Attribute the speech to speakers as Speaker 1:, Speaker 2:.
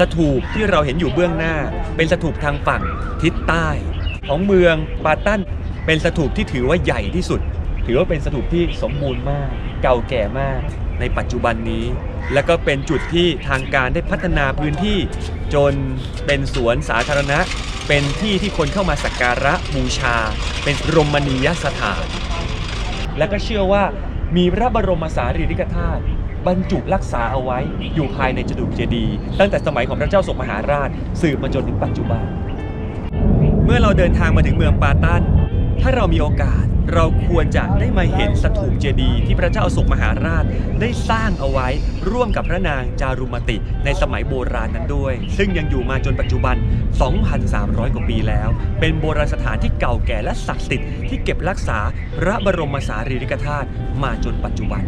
Speaker 1: สถูปที่เราเห็นอยู่เบื้องหน้า เป็นสถูปทางฝั่งทิศใต้ ของเมืองปาตันเป็นสถูปที่ถือว่าใหญ่ที่สุด ถือว่าเป็นสถูปที่สมบูรณ์มาก เก่าแก่มาก ในปัจจุบันนี้ และก็เป็นจุดที่ทางการได้พัฒนาพื้นที่ จนเป็นสวนสาธารณะ เป็นที่ที่คนเข้ามาสักการะบูชา เป็นรมณียสถาน และก็เชื่อว่ามีพระบรมสารีริกธาตุ บรรจุรักษาเอาไว้อยู่ภายในจตุเจดีย์ตั้งแต่สมัยของพระเจ้าสมมหาราชสืบมาจนถึงปัจจุบัน เมื่อเราเดินทางมาถึงเมืองปาตันถ้าเรามีโอกาสเราควรจะได้มาเห็นสถูปเจดีย์ที่พระเจ้าอโศกมหาราชได้สร้างเอาไว้ร่วมกับพระนางจารุมติในสมัยโบราณนั้นด้วย ซึ่งยังอยู่มาจนปัจจุบัน 2,300 กว่าปีแล้ว เป็นโบราณสถานที่เก่าแก่และศักดิ์สิทธิ์ที่เก็บรักษาพระบรมสารีริกธาตุมาจนปัจจุบัน